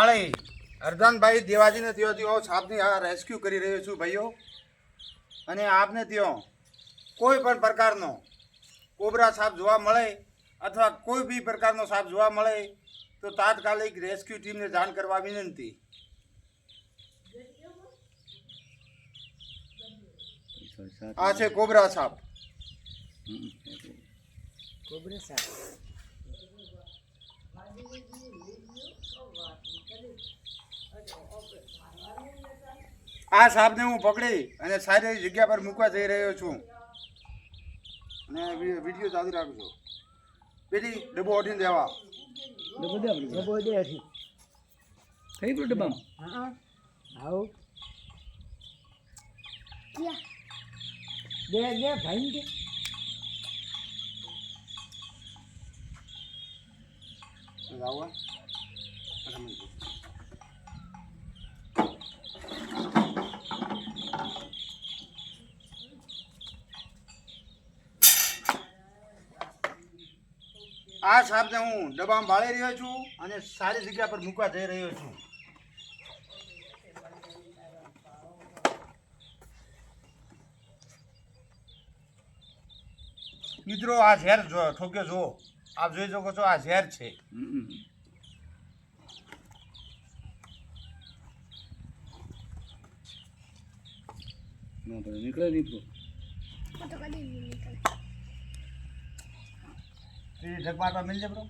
માળી હરદાનભાઈ દેવાજીને ત્યો ત્યો સાપની આ રેસ્ક્યુ કરી રહ્યો છું ભાઈઓ. અને આપને ત્યાં કોઈ પણ પ્રકારનો કોબરા સાપ જોવા મળે અથવા કોઈ બી પ્રકારનો સાપ જોવા મળે તો તાત્કાલિક રેસ્ક્યુ ટીમને જાણ કરવા વિનંતી. આ છે કોબરા સાપ. આ સાપને હું પકડી અને સારી જગ્યા પર મૂકવા જઈ રહ્યો છું. અને વીડિયો ચાલુ રાખજો પેલી ડબ્બો ઓઢી દેવા. ડબ્બો દે હજી થઈ ગયું ડબ્બામાં? હા આવો. દે દે ભાઈ દે લાવો રમણ. આ સાપને હું ડબ્બામાં બાળી રહ્યો છું અને સારી જગ્યા પર મૂકવા જઈ રહ્યો છું મિત્રો, આ ઝેર ઠોક્યો જુઓ આપ જોઈ શકો છો આ ઝેર છે. ભાઈ નીકળે નીકળો. એ જગમાતા મિલ જાય બ્રો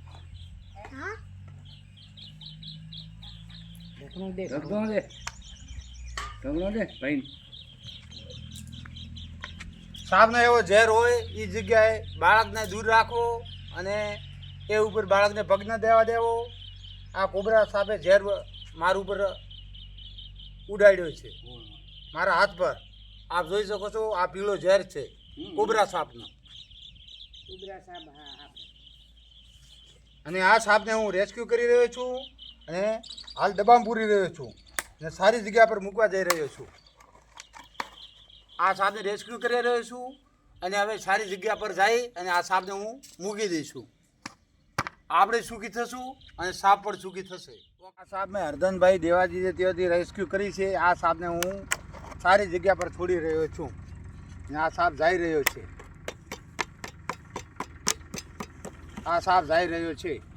દે. ઢગલો દે. ઢગલો દે ભાઈ. સાપનો એવો ઝેર હોય એ જગ્યાએ બાળકને દૂર રાખવો અને એ ઉપર બાળકને પગ ન દેવા દેવો. આ કોબરા સાપે ઝેર મારા ઉપર ઉડાડ્યો છે. મારા હાથ પર. આપ જોઈ શકો છો આ પીળો ઝેર છે. કોબરા સાપનો. અને આ સાપને હું રેસ્ક્યુ કરી રહ્યો છું અને હાલ દબાણ પૂરી રહ્યો છું અને સારી જગ્યા પર મૂકવા જઈ રહ્યો છું. આ સાપને રેસ્ક્યુ કરી રહ્યો છું. અને હવે સારી જગ્યા પર જઈ અને આ સાપને હું મૂકી દઈશું. આપણે સુખી થશું અને સાપ પણ સુખી થશે. આ સાપ મેં હરધનભાઈ દેવાજીએ ત્યાંથી રેસ્ક્યુ કરી છે, આ સાપને હું સારી જગ્યા પર છોડી રહ્યો છું. અને આ સાપ જઈ રહ્યો છે. આ સાપ જઈ રહ્યો છે.